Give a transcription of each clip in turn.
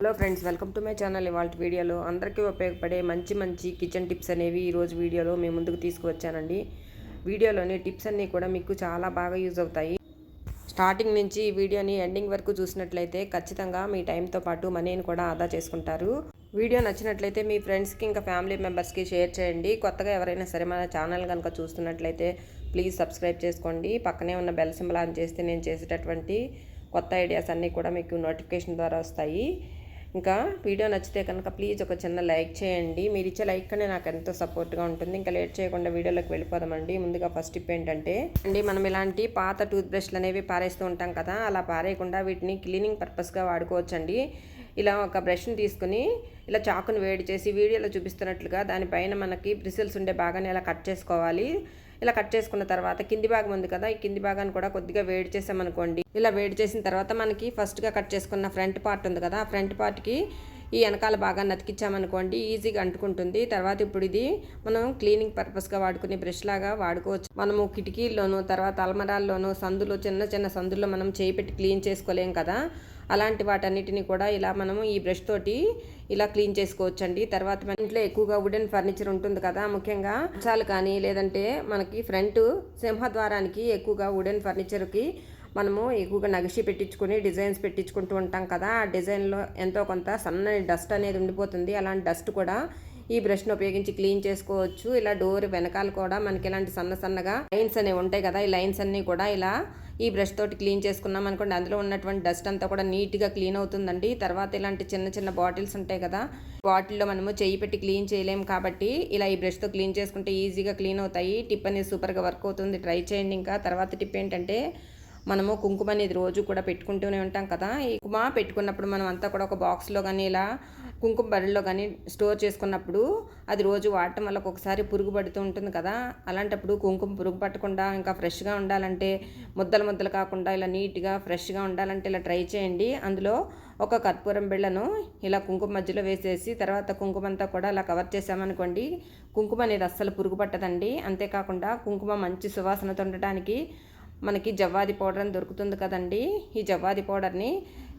Hello friends welcome to my channel. ఇవాళ వీడియోలో అందరికీ ఉపయోగపడే మంచి మంచి కిచెన్ టిప్స్ అనేవి ఈరోజు వీడియోలో మేము ముందుకు తీసుకువచ్చానండి. వీడియోలోని టిప్స్ అన్నీ కూడా మీకు చాలా బాగా యూజ్ అవుతాయి. స్టార్టింగ్ నుంచి ఈ వీడియోని ఎండింగ్ వరకు చూసినట్లయితే ఖచ్చితంగా మీ టైంతో పాటు మనీని కూడా ఆదా చేసుకుంటారు. వీడియో నచ్చినట్లయితే మీ ఫ్రెండ్స్కి ఇంకా ఫ్యామిలీ మెంబర్స్కి షేర్ చేయండి. కొత్తగా ఎవరైనా సరే మన ఛానల్ కనుక చూస్తున్నట్లయితే ప్లీజ్ సబ్స్క్రైబ్ చేసుకోండి. పక్కనే ఉన్న బెల్ సింబల్ ఆన్ చేస్తే నేను చేసేటటువంటి కొత్త ఐడియాస్ అన్నీ కూడా మీకు నోటిఫికేషన్ ద్వారా వస్తాయి. ఇంకా వీడియో నచ్చితే కనుక ప్లీజ్ ఒక చిన్న లైక్ చేయండి. మీరు ఇచ్చే లైక్ కనే నాకు ఎంతో సపోర్ట్గా ఉంటుంది. ఇంకా లేట్ చేయకుండా వీడియోలోకి వెళ్ళిపోదామండి. ముందుగా ఫస్ట్ టిప్ ఏంటంటే అండి మనం ఇలాంటి పాత టూత్ బ్రష్లు అనేవి పారేస్తూ ఉంటాం కదా అలా పారేయకుండా వీటిని క్లీనింగ్ పర్పస్గా వాడుకోవచ్చండి. ఇలా ఒక బ్రష్ని తీసుకుని ఇలా చాకుని వేడి చేసి వీడియోలో చూపిస్తున్నట్లుగా దానిపైన మనకి బ్రిసిల్స్ ఉండే భాగాన్ని ఇలా కట్ చేసుకోవాలి. ఇలా కట్ చేసుకున్న తర్వాత కింది భాగం ఉంది కదా ఈ కింది భాగాన్ని కూడా కొద్దిగా వేడి చేసామనుకోండి. ఇలా వేడి చేసిన తర్వాత మనకి ఫస్ట్గా కట్ చేసుకున్న ఫ్రంట్ పార్ట్ ఉంది కదా ఆ ఫ్రంట్ పార్ట్కి ఈ వెనకాల భాగాన్ని అతికిచ్చామనుకోండి ఈజీగా అంటుకుంటుంది. తర్వాత ఇప్పుడు ఇది మనం క్లీనింగ్ పర్పస్గా వాడుకునే బ్రష్ లాగా వాడుకోవచ్చు. మనము కిటికీల్లోనూ తర్వాత అల్మరాల్లోనూ సందులో చిన్న చిన్న సందుల్లో మనం చేయి పెట్టి క్లీన్ చేసుకోలేం కదా. అలాంటి వాటన్నిటిని కూడా ఇలా మనము ఈ బ్రష్ తోటి ఇలా క్లీన్ చేసుకోవచ్చండి. తర్వాత మన ఇంట్లో ఎక్కువగా వుడెన్ ఫర్నిచర్ ఉంటుంది కదా ముఖ్యంగా చాలు కానీ లేదంటే మనకి ఫ్రంట్ సింహద్వారానికి ఎక్కువగా వుడెన్ ఫర్నిచర్కి మనము ఎక్కువగా నగిషి పెట్టించుకొని డిజైన్స్ పెట్టించుకుంటూ ఉంటాం కదా ఆ డిజైన్లో ఎంతో కొంత సన్నని డస్ట్ అనేది ఉండిపోతుంది. అలాంటి డస్ట్ కూడా ఈ బ్రష్ను ఉపయోగించి క్లీన్ చేసుకోవచ్చు. ఇలా డోర్ వెనకాల కూడా మనకి ఇలాంటి సన్న సన్నగా లైన్స్ అనేవి ఉంటాయి కదా ఈ లైన్స్ అన్నీ కూడా ఇలా ఈ బ్రష్ తోటి క్లీన్ చేసుకున్నాం అనుకోండి అందులో ఉన్నటువంటి డస్ట్ అంతా కూడా నీట్గా క్లీన్ అవుతుందండి. తర్వాత ఇలాంటి చిన్న చిన్న బాటిల్స్ ఉంటాయి కదా బాటిల్లో మనము చేయి పెట్టి క్లీన్ చేయలేము కాబట్టి ఇలా ఈ బ్రష్తో క్లీన్ చేసుకుంటే ఈజీగా క్లీన్ అవుతాయి. టిప్ అనేది సూపర్గా వర్క్ అవుతుంది. ట్రై చేయండి ఇంకా. తర్వాత టిప్ ఏంటంటే మనము కుంకుమ అనేది రోజు కూడా పెట్టుకుంటూనే ఉంటాం కదా. ఈ కుంకుమ పెట్టుకున్నప్పుడు మనం అంతా కూడా ఒక బాక్స్లో కానీ ఇలా కుంకుమ బరిలో కానీ స్టోర్ చేసుకున్నప్పుడు అది రోజు వాడటం వల్ల ఒకసారి పురుగు పడుతూ ఉంటుంది కదా. అలాంటప్పుడు కుంకుమ పురుగు పట్టకుండా ఇంకా ఫ్రెష్గా ఉండాలంటే ముద్దలు ముద్దలు కాకుండా ఇలా నీట్గా ఫ్రెష్గా ఉండాలంటే ఇలా ట్రై చేయండి. అందులో ఒక కర్పూరం బిళ్ళను ఇలా కుంకుమ మధ్యలో వేసేసి తర్వాత కుంకుమ అంతా కూడా అలా కవర్ చేసామనుకోండి కుంకుమ అనేది అస్సలు పురుగు పట్టదండి. అంతేకాకుండా కుంకుమ మంచి సువాసనతో ఉండటానికి మనకి జవ్వాది పౌడర్ అని దొరుకుతుంది కదండి. ఈ జవ్వాది పౌడర్ని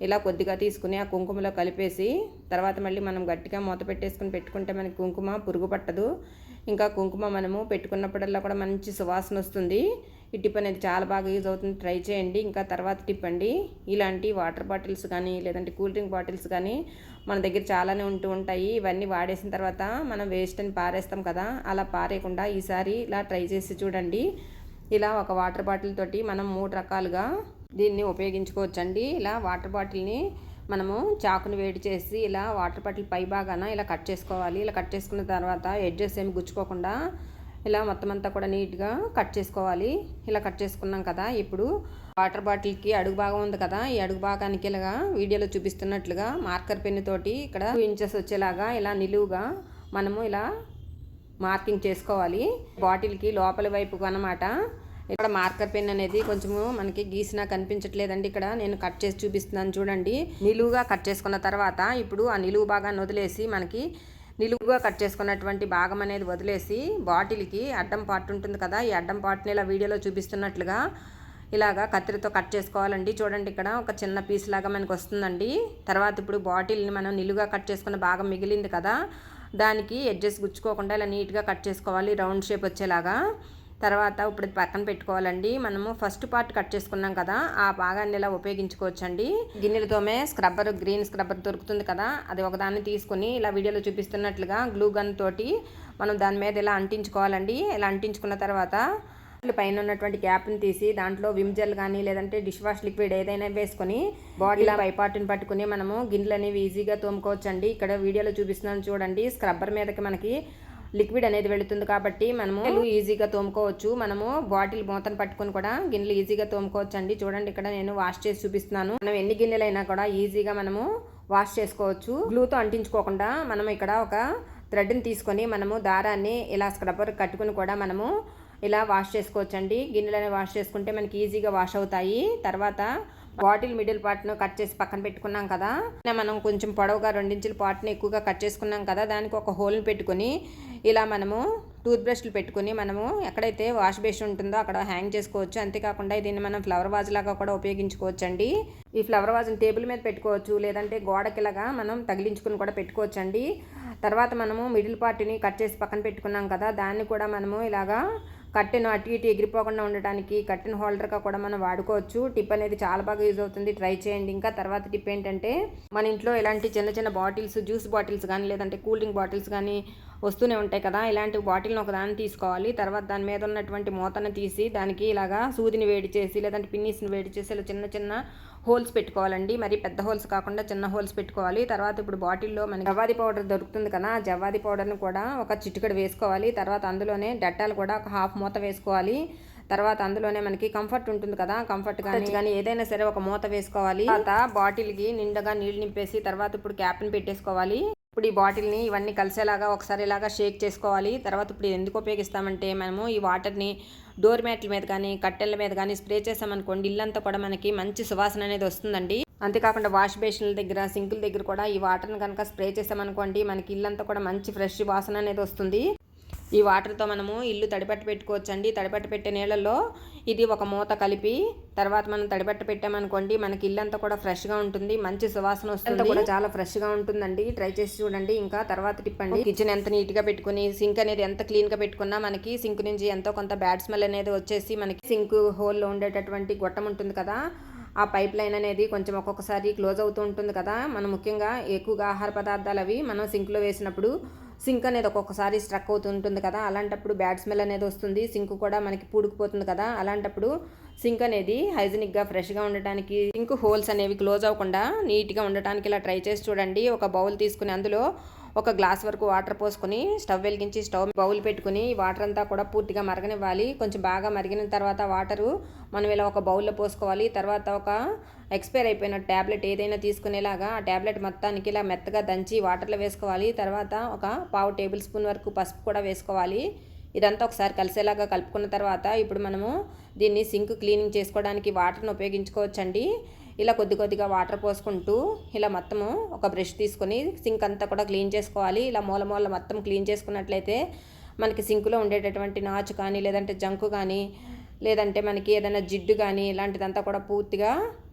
ఇలా కొద్దిగా తీసుకుని ఆ కుంకుమలో కలిపేసి తర్వాత మళ్ళీ మనం గట్టిగా మూత పెట్టేసుకుని పెట్టుకుంటే మనకి కుంకుమ పురుగు పట్టదు. ఇంకా కుంకుమ మనము పెట్టుకున్నప్పుడల్లా కూడా మంచి సువాసన వస్తుంది. ఈ టిప్ అనేది చాలా బాగా యూజ్ అవుతుంది. ట్రై చేయండి. ఇంకా తర్వాత టిప్ అండి. ఇలాంటి వాటర్ బాటిల్స్ కానీ లేదంటే కూల్ డ్రింక్ బాటిల్స్ కానీ మన దగ్గర చాలానే ఉంటూ ఉంటాయి. ఇవన్నీ వాడేసిన తర్వాత మనం వేస్ట్ అని పారేస్తాం కదా. అలా పారేయకుండా ఈసారి ఇలా ట్రై చేసి చూడండి. ఇలా ఒక వాటర్ బాటిల్ తోటి మనం మూడు రకాలుగా దీన్ని ఉపయోగించుకోవచ్చండి. ఇలా వాటర్ బాటిల్ని మనము చాకుని వేడి చేసి ఇలా వాటర్ బాటిల్ పై భాగాన ఇలా కట్ చేసుకోవాలి. ఇలా కట్ చేసుకున్న తర్వాత ఎడ్జెస్ ఏమి గుచ్చుకోకుండా ఇలా మొత్తం అంతా కూడా నీట్గా కట్ చేసుకోవాలి. ఇలా కట్ చేసుకున్నాం కదా ఇప్పుడు వాటర్ బాటిల్కి అడుగు భాగం ఉంది కదా ఈ అడుగు భాగానికి ఇలాగా వీడియోలో చూపిస్తున్నట్లుగా మార్కర్ పెన్ను తోటి ఇక్కడ టూ ఇంచెస్ వచ్చేలాగా ఇలా నిలువుగా మనము ఇలా మార్కింగ్ చేసుకోవాలి. బాటిల్కి లోపల వైపు అనమాట ఇక్కడ మార్కర్ పెన్ అనేది కొంచెము మనకి గీసినా కనిపించట్లేదండి ఇక్కడ. నేను కట్ చేసి చూపిస్తున్నాను చూడండి. నిలువుగా కట్ చేసుకున్న తర్వాత ఇప్పుడు ఆ నిలువు భాగాన్ని వదిలేసి మనకి నిలువుగా కట్ చేసుకున్నటువంటి భాగం అనేది వదిలేసి బాటిల్కి అడ్డం పార్ట్ ఉంటుంది కదా ఈ అడ్డం పార్ట్ని ఇలా వీడియోలో చూపిస్తున్నట్లుగా ఇలాగా కత్తిరితో కట్ చేసుకోవాలండి. చూడండి ఇక్కడ ఒక చిన్న పీస్ లాగా మనకు వస్తుందండి. తర్వాత ఇప్పుడు బాటిల్ని మనం నిలువుగా కట్ చేసుకున్న భాగం మిగిలింది కదా దానికి ఎడ్జెస్ గుచ్చుకోకుండా ఇలా నీట్గా కట్ చేసుకోవాలి. రౌండ్ షేప్ వచ్చేలాగా. తర్వాత ఇప్పుడు పక్కన పెట్టుకోవాలండి. మనము ఫస్ట్ పార్ట్ కట్ చేసుకున్నాం కదా ఆ భాగాన్ని ఇలా ఉపయోగించుకోవచ్చండి. గిన్నెలతోమే స్క్రబ్బర్ గ్రీన్ స్క్రబ్బర్ దొరుకుతుంది కదా అది ఒకదాన్ని తీసుకుని ఇలా వీడియోలో చూపిస్తున్నట్లుగా గ్లూ గన్ తోటి మనం దాని మీద ఇలా అంటించుకోవాలండి. ఇలా అంటించుకున్న తర్వాత పైన ఉన్నటువంటి క్యాప్ని తీసి దాంట్లో విమ్ జెల్ కానీ లేదంటే డిష్ వాష్ లిక్విడ్ ఏదైనా వేసుకొని బాడీలో పైపాటుని పట్టుకుని మనము గిన్నెలు అనేవి ఈజీగా తోముకోవచ్చండి. ఇక్కడ వీడియోలో చూపిస్తున్నాను చూడండి. స్క్రబ్బర్ మీదకి మనకి లిక్విడ్ అనేది వెళుతుంది కాబట్టి మనము ఈజీగా తోముకోవచ్చు. మనము బాటిల్ మూతను పట్టుకొని కూడా గిన్నెలు ఈజీగా తోముకోవచ్చు అండి చూడండి ఇక్కడ నేను వాష్ చేసి చూపిస్తున్నాను. మనం ఎన్ని గిన్నెలైనా కూడా ఈజీగా మనము వాష్ చేసుకోవచ్చు. గ్లూతో అంటించుకోకుండా మనం ఇక్కడ ఒక థ్రెడ్ని తీసుకొని మనము దారాన్ని ఇలా స్క్రబ్బర్ కట్టుకుని కూడా మనము ఇలా వాష్ చేసుకోవచ్చండి. గిన్నెలని వాష్ చేసుకుంటే మనకి ఈజీగా వాష్ అవుతాయి. తర్వాత బాటిల్ మిడిల్ పార్ట్ను కట్ చేసి పక్కన పెట్టుకున్నాం కదా. మనం కొంచెం పొడవుగా రెండించుల పార్ట్ని ఎక్కువగా కట్ చేసుకున్నాం కదా. దానికి ఒక హోల్ని పెట్టుకొని ఇలా మనము టూత్ బ్రష్లు పెట్టుకుని మనము ఎక్కడైతే వాష్ బేసిన్ ఉంటుందో అక్కడ హ్యాంగ్ చేసుకోవచ్చు. అంతేకాకుండా దీన్ని మనం ఫ్లవర్ వాజ్ లాగా కూడా ఉపయోగించుకోవచ్చు అండి ఈ ఫ్లవర్ వాజ్ని టేబుల్ మీద పెట్టుకోవచ్చు. లేదంటే గోడకిలాగా మనం తగిలించుకుని కూడా పెట్టుకోవచ్చు అండి తర్వాత మనము మిడిల్ పార్ట్ని కట్ చేసి పక్కన పెట్టుకున్నాం కదా. దాన్ని కూడా మనము ఇలాగా కట్టెను అటు ఇటు ఎగిరిపోకుండా ఉండటానికి కట్టెన్ హోల్డర్గా కూడా మనం వాడుకోవచ్చు. టిప్ అనేది చాలా బాగా యూజ్ అవుతుంది. ట్రై చేయండి. ఇంకా తర్వాత టిప్ ఏంటంటే మన ఇంట్లో ఇలాంటి చిన్న చిన్న బాటిల్స్ జ్యూస్ బాటిల్స్ కానీ లేదంటే కూల్ డ్రింక్ బాటిల్స్ కానీ వస్తూనే ఉంటాయి కదా. ఇలాంటి బాటిల్ని ఒక దాన్ని తీసుకోవాలి. తర్వాత దాని మీద ఉన్నటువంటి మూతను తీసి దానికి ఇలాగా సూదిని వేడి చేసి లేదంటే పిన్నీస్ని వేడి చేసి ఇలా చిన్న చిన్న హోల్స్ పెట్టుకోవాలండి. మరి పెద్ద హోల్స్ కాకుండా చిన్న హోల్స్ పెట్టుకోవాలి. తర్వాత ఇప్పుడు బాటిల్లో మనకి జవ్వాది పౌడర్ దొరుకుతుంది కదా. ఆ జవ్వాది పౌడర్ని కూడా ఒక చిటికడ వేసుకోవాలి. తర్వాత అందులోనే డెట్టాలు కూడా ఒక హాఫ్ మూత వేసుకోవాలి. తర్వాత అందులోనే మనకి కంఫర్ట్ ఉంటుంది కదా. కంఫర్ట్ కానీ కానీ ఏదైనా సరే ఒక మూత వేసుకోవాలి. తర్వాత బాటిల్కి నిండగా నీళ్ళు నింపేసి తర్వాత ఇప్పుడు క్యాప్ని పెట్టేసుకోవాలి. ఇప్పుడు ఈ బాటిల్ని ఇవన్నీ కలిసేలాగా ఒకసారి ఇలాగా షేక్ చేసుకోవాలి. తర్వాత ఇప్పుడు ఎందుకు ఉపయోగిస్తామంటే మనము ఈ వాటర్ని డోర్ మ్యాట్ల మీద కానీ కట్టెల మీద కానీ స్ప్రే చేసామనుకోండి ఇల్లంతా కూడా మనకి మంచి సువాసన అనేది వస్తుందండి. అంతేకాకుండా వాష్ బేసిన్ల దగ్గర సింకుల దగ్గర కూడా ఈ వాటర్ని కనుక స్ప్రే చేసామనుకోండి మనకి ఇల్లంతా కూడా మంచి ఫ్రెష్ వాసన అనేది వస్తుంది. ఈ వాటర్తో మనము ఇల్లు తడిపట్టు పెట్టుకోవచ్చు అండి తడిపట్టు పెట్టే నీళ్ళల్లో ఇది ఒక మూత కలిపి తర్వాత మనం తడిపట్టు పెట్టామనుకోండి మనకి ఇల్లు అంతా కూడా ఫ్రెష్గా ఉంటుంది. మంచి సువాసన వస్తుంది. కూడా చాలా ఫ్రెష్గా ఉంటుందండి. ట్రై చేసి చూడండి. ఇంకా తర్వాత టిప్ అండి. కిచెన్ ఎంత నీట్గా పెట్టుకుని సింక్ అనేది ఎంత క్లీన్గా పెట్టుకున్నా మనకి సింక్ నుంచి ఎంతో కొంత బ్యాడ్ స్మెల్ అనేది వచ్చేసి మనకి సింక్ హోల్లో ఉండేటటువంటి గొట్టం ఉంటుంది కదా ఆ పైప్ లైన్ అనేది కొంచెం ఒక్కొక్కసారి క్లోజ్ అవుతూ ఉంటుంది కదా. మనం ముఖ్యంగా ఎక్కువగా ఆహార పదార్థాలు అవి మనం సింక్లో వేసినప్పుడు సింక్ అనేది ఒక్కొక్కసారి స్ట్రక్ అవుతుంటుంది కదా అలాంటప్పుడు బ్యాడ్ స్మెల్ అనేది వస్తుంది సింక్ కూడా మనకి పూడుకుపోతుంది కదా అలాంటప్పుడు సింక్ అనేది హైజీనిక్గా ఫ్రెష్గా ఉండటానికి సింక్ హోల్స్ అనేవి క్లోజ్ అవ్వకుండా నీట్గా ఉండటానికి ఇలా ట్రై చేసి చూడండి. ఒక బౌల్ తీసుకుని అందులో ఒక గ్లాస్ వరకు వాటర్ పోసుకొని స్టవ్ వెలిగించి స్టవ్ బౌల్ పెట్టుకుని వాటర్ అంతా కూడా పూర్తిగా మరగనివ్వాలి. కొంచెం బాగా మరిగిన తర్వాత వాటరు మనం ఇలా ఒక బౌల్లో పోసుకోవాలి. తర్వాత ఒక ఎక్స్పైర్ అయిపోయిన ట్యాబ్లెట్ ఏదైనా తీసుకునేలాగా ఆ ట్యాబ్లెట్ మొత్తానికి ఇలా మెత్తగా దంచి వాటర్లో వేసుకోవాలి. తర్వాత ఒక పావు టేబుల్ స్పూన్ వరకు పసుపు కూడా వేసుకోవాలి. ఇదంతా ఒకసారి కలిసేలాగా కలుపుకున్న తర్వాత ఇప్పుడు మనము దీన్ని సింక్ క్లీనింగ్ చేసుకోవడానికి వాటర్ని ఉపయోగించుకోవచ్చండి. ఇలా కొద్ది కొద్దిగా వాటర్ పోసుకుంటూ ఇలా మొత్తము ఒక బ్రష్ తీసుకొని సింక్ అంతా కూడా క్లీన్ చేసుకోవాలి. ఇలా మూల మూల మొత్తం క్లీన్ చేసుకున్నట్లయితే మనకి సింకులో ఉండేటటువంటి నాచు కానీ లేదంటే జంకు కానీ లేదంటే మనకి ఏదైనా జిడ్డు కానీ ఇలాంటిదంతా కూడా పూర్తిగా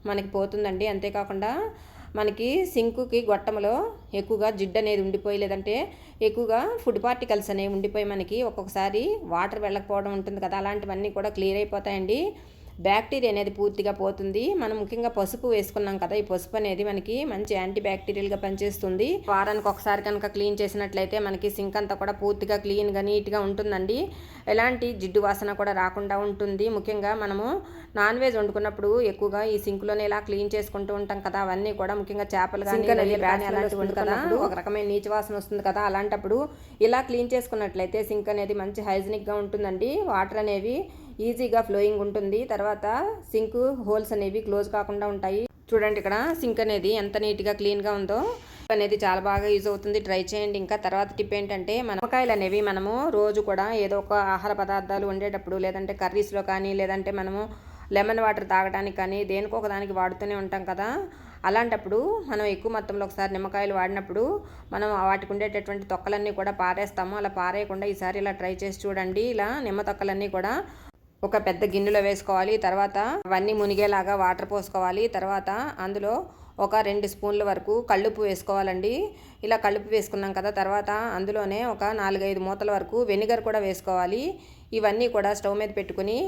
మనకి పోతుందండి. అంతేకాకుండా మనకి సింకుకి గొట్టంలో ఎక్కువగా జిడ్డు అనేది ఉండిపోయి లేదంటే ఎక్కువగా ఫుడ్ పార్టికల్స్ అనేవి ఉండిపోయి మనకి ఒక్కొక్కసారి వాటర్ వెళ్ళకపోవడం ఉంటుంది కదా అలాంటివన్నీ కూడా క్లియర్ అయిపోతాయండి. బ్యాక్టీరియా అనేది పూర్తిగా పోతుంది. మనం ముఖ్యంగా పసుపు వేసుకున్నాం కదా ఈ పసుపు అనేది మనకి మంచి యాంటీ బ్యాక్టీరియల్గా పనిచేస్తుంది. వారానికి ఒకసారి కనుక క్లీన్ చేసినట్లయితే మనకి సింక్ అంతా కూడా పూర్తిగా క్లీన్గా నీట్గా ఉంటుందండి. ఎలాంటి జిడ్డు వాసన కూడా రాకుండా ఉంటుంది. ముఖ్యంగా మనము నాన్ వెజ్ వండుకున్నప్పుడు ఎక్కువగా ఈ సింక్లోనే ఇలా క్లీన్ చేసుకుంటూ ఉంటాం కదా అవన్నీ కూడా ముఖ్యంగా చేపలు కానీ అలాంటివి వండుకున్నప్పుడు ఒక రకమైన నీచు వాసన వస్తుంది కదా అలాంటప్పుడు ఇలా క్లీన్ చేసుకున్నట్లయితే సింక్ అనేది మంచి హైజీనిక్గా ఉంటుందండి. వాటర్ అనేవి ఈజీగా ఫ్లోయింగ్ ఉంటుంది. తర్వాత సింక్ హోల్స్ అనేవి క్లోజ్ కాకుండా ఉంటాయి. చూడండి ఇక్కడ సింక్ అనేది ఎంత నీట్గా క్లీన్గా ఉందో అనేది చాలా బాగా యూజ్ అవుతుంది. ట్రై చేయండి. ఇంకా తర్వాత టిప్ ఏంటంటే మనకాయలు అనేవి మనము రోజు కూడా ఏదో ఒక ఆహార పదార్థాలు వండేటప్పుడు లేదంటే కర్రీస్లో కానీ లేదంటే మనము లెమన్ వాటర్ తాగడానికి కానీ దేనికో ఒకదానికి వాడుతూనే ఉంటాం కదా. అలాంటప్పుడు మనం ఎక్కువ మొత్తంలో ఒకసారి నిమ్మకాయలు వాడినప్పుడు మనం వాటికి ఉండేటటువంటి తొక్కలన్నీ కూడా పారేస్తాము. అలా పారేయకుండా ఈసారి ఇలా ట్రై చేసి చూడండి. ఇలా నిమ్మ తొక్కలన్నీ కూడా ఒక పెద్ద గిన్నెలో వేసుకోవాలి తర్వాత అవన్నీ మునిగేలాగా వాటర్ పోసుకోవాలి తర్వాత అందులో ఒక రెండు స్పూన్ల వరకు కళ్ళుప్పు వేసుకోవాలండి. ఇలా కళ్ళుప్పు వేసుకున్నాం కదా తర్వాత అందులోనే ఒక నాలుగైదు మూతల వరకు వెనిగర్ కూడా వేసుకోవాలి. ఇవన్నీ కూడా స్టవ్ మీద పెట్టుకుని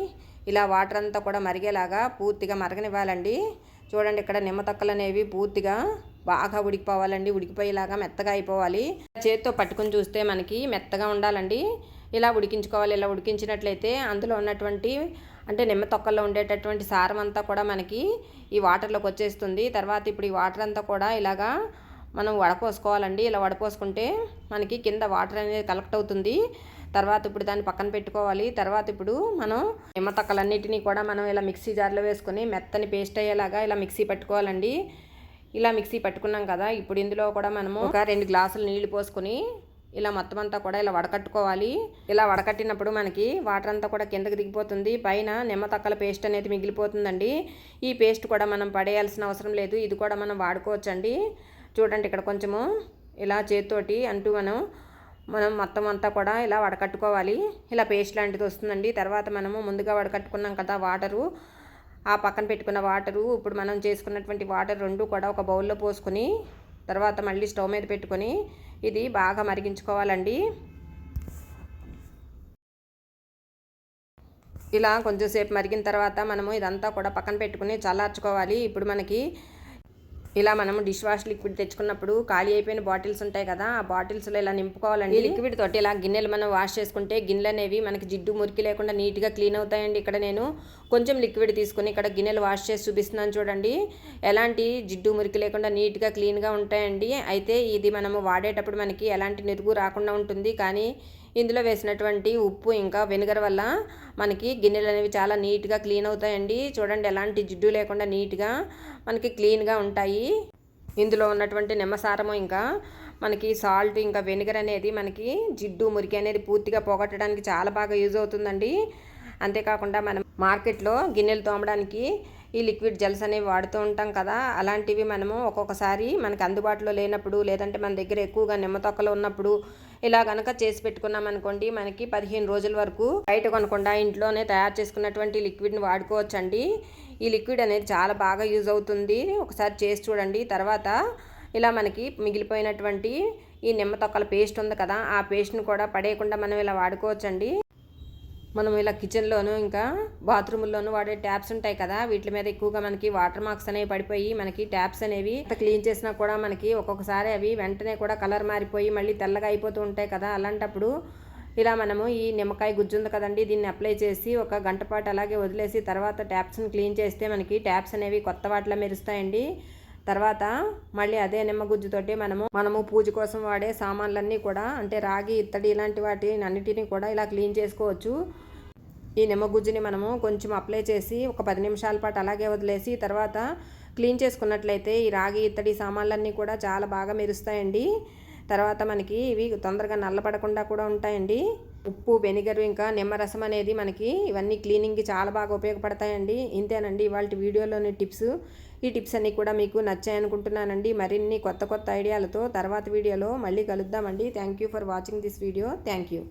ఇలా వాటర్ అంతా కూడా మరిగేలాగా పూర్తిగా మరగనివ్వాలండి. చూడండి ఇక్కడ నిమ్మతక్కలు అనేవి పూర్తిగా బాగా ఉడికిపోవాలండి ఉడికిపోయేలాగా మెత్తగా అయిపోవాలి. చేతితో పట్టుకుని చూస్తే మనకి మెత్తగా ఉండాలండి. ఇలా ఉడికించుకోవాలి ఇలా ఉడికించినట్లయితే అందులో ఉన్నటువంటి అంటే నిమ్మ తొక్కల్లో ఉండేటటువంటి సారం అంతా కూడా మనకి ఈ వాటర్లోకి వచ్చేస్తుంది. తర్వాత ఇప్పుడు ఈ వాటర్ అంతా కూడా ఇలాగా మనం వడపోసుకోవాలండి. ఇలా వడపోసుకుంటే మనకి కింద వాటర్ అనేది కలెక్ట్ అవుతుంది. తర్వాత ఇప్పుడు దాన్ని పక్కన పెట్టుకోవాలి. తర్వాత ఇప్పుడు మనం నిమ్మ తొక్కలన్నిటినీ కూడా మనం ఇలా మిక్సీ జార్లో వేసుకొని మెత్తని పేస్ట్ అయ్యేలాగా ఇలా మిక్సీ పట్టుకోవాలండి. ఇలా మిక్సీ పట్టుకున్నాం కదా ఇప్పుడు ఇందులో కూడా మనము ఒక రెండు గ్లాసులు నీళ్ళు పోసుకొని ఇలా మొత్తం అంతా కూడా ఇలా వడకట్టుకోవాలి. ఇలా వడకట్టినప్పుడు మనకి వాటర్ అంతా కూడా కిందకి దిగిపోతుంది. పైన నిమ్మ తక్కల పేస్ట్ అనేది మిగిలిపోతుందండి. ఈ పేస్ట్ కూడా మనం పడేయాల్సిన అవసరం లేదు. ఇది కూడా మనం వాడుకోవచ్చండి. చూడండి ఇక్కడ కొంచెము ఇలా చేతితోటి అంటూ మనం మనం మొత్తం అంతా కూడా ఇలా వడకట్టుకోవాలి. ఇలా పేస్ట్ లాంటిది వస్తుందండి. తర్వాత మనము ముందుగా వడకట్టుకున్నాం కదా వాటరు. ఆ పక్కన పెట్టుకున్న వాటరు. ఇప్పుడు మనం చేసుకున్నటువంటి వాటర్ రెండు కూడా ఒక బౌల్లో పోసుకొని తర్వాత మళ్ళీ స్టవ్ మీద పెట్టుకొని ఇది బాగా మరిగించుకోవాలండి. ఇలా కొంచెంసేపు మరిగిన తర్వాత మనము ఇదంతా కూడా పక్కన పెట్టుకుని చల్లార్చుకోవాలి. ఇప్పుడు మనకి ఇలా మనం డిష్ వాష్ లిక్విడ్ తెచ్చుకున్నప్పుడు ఖాళీ అయిపోయిన బాటిల్స్ ఉంటాయి కదా ఆ బాటిల్స్లో ఇలా నింపుకోవాలండి. లిక్విడ్ తోటి ఇలా గిన్నెలు మనం వాష్ చేసుకుంటే గిన్నెలు అనేవి మనకి జిడ్డు మురికి లేకుండా నీట్గా క్లీన్ అవుతాయండి. ఇక్కడ నేను కొంచెం లిక్విడ్ తీసుకుని ఇక్కడ గిన్నెలు వాష్ చేసి చూపిస్తున్నాను చూడండి. ఎలాంటి జిడ్డు మురికి లేకుండా నీట్గా క్లీన్గా ఉంటాయండి. అయితే ఇది మనము వాడేటప్పుడు మనకి ఎలాంటి నెరుగు రాకుండా ఉంటుంది. కానీ ఇందులో వేసినటువంటి ఉప్పు ఇంకా వెనిగర్ వల్ల మనకి గిన్నెలు అనేవి చాలా నీట్గా క్లీన్ అవుతాయండి. చూడండి ఎలాంటి జిడ్డు లేకుండా నీట్గా మనకి క్లీన్గా ఉంటాయి. ఇందులో ఉన్నటువంటి నిమ్మసారము ఇంకా మనకి సాల్ట్ ఇంకా వెనిగర్ అనేది మనకి జిడ్డు మురికి అనేది పూర్తిగా పోగొట్టడానికి చాలా బాగా యూజ్ అవుతుందండి. అంతేకాకుండా మనం మార్కెట్లో గిన్నెలు తోమడానికి ఈ లిక్విడ్ జెల్స్ అనేవి వాడుతూ ఉంటాం కదా అలాంటివి మనము ఒక్కొక్కసారి మనకి అందుబాటులో లేనప్పుడు లేదంటే మన దగ్గర ఎక్కువగా నిమ్మ తొక్కలు ఉన్నప్పుడు ఇలా కనుక చేసి పెట్టుకున్నాం అనుకోండి మనకి పదిహేను రోజుల వరకు బయట కొనకుండా ఇంట్లోనే తయారు చేసుకున్నటువంటి లిక్విడ్ని వాడుకోవచ్చండి. ఈ లిక్విడ్ అనేది చాలా బాగా యూజ్ అవుతుంది. ఒకసారి చేసి చూడండి. తర్వాత ఇలా మనకి మిగిలిపోయినటువంటి ఈ నిమ్మ తొక్కల పేస్ట్ ఉంది కదా ఆ పేస్ట్ని కూడా పడేయకుండా మనం ఇలా వాడుకోవచ్చండి. మనం ఇలా కిచెన్లోను ఇంకా బాత్రూముల్లోనూ వాడే ట్యాప్స్ ఉంటాయి కదా వీటి మీద ఎక్కువగా మనకి వాటర్ మార్క్స్ అనేవి పడిపోయి మనకి ట్యాప్స్ అనేవి క్లీన్ చేసినా కూడా మనకి ఒక్కొక్కసారి అవి వెంటనే కూడా కలర్ మారిపోయి మళ్ళీ తెల్లగా అయిపోతూ ఉంటాయి కదా అలాంటప్పుడు ఇలా మనము ఈ నిమ్మకాయ గుజ్జు ఉంది కదండి దీన్ని అప్లై చేసి ఒక గంట పాటు అలాగే వదిలేసి తర్వాత ట్యాప్స్ని క్లీన్ చేస్తే మనకి ట్యాప్స్ అనేవి కొత్త వాటిలో మెరుస్తాయండి. తర్వాత మళ్ళీ అదే నిమ్మగుజ్జుతోటి మనము మనము పూజ కోసం వాడే సామాన్లన్నీ కూడా అంటే రాగి ఇత్తడి ఇలాంటి వాటి అన్నిటిని కూడా ఇలా క్లీన్ చేసుకోవచ్చు. ఈ నిమ్మగుజ్జుని మనము కొంచెం అప్లై చేసి ఒక పది నిమిషాల పాటు అలాగే వదిలేసి తర్వాత క్లీన్ చేసుకున్నట్లయితే ఈ రాగి ఇత్తడి సామాన్లన్నీ కూడా చాలా బాగా మెరుస్తాయండి. తర్వాత మనకి ఇవి తొందరగా నల్లపడకుండా కూడా ఉంటాయండి. ఉప్పు వెనిగర్ ఇంకా నిమ్మరసం అనేది మనకి ఇవన్నీ క్లీనింగ్కి చాలా బాగా ఉపయోగపడతాయండి. ఇంతేనండి ఇవాళ వీడియోలోని టిప్స్. ఈ టిప్స్ అన్నీ కూడా మీకు నచ్చాయనుకుంటున్నానండి. మరిన్ని కొత్త కొత్త ఐడియాలతో తర్వాత వీడియోలో మళ్ళీ కలుద్దామండి. Thank you for watching this video. Thank you.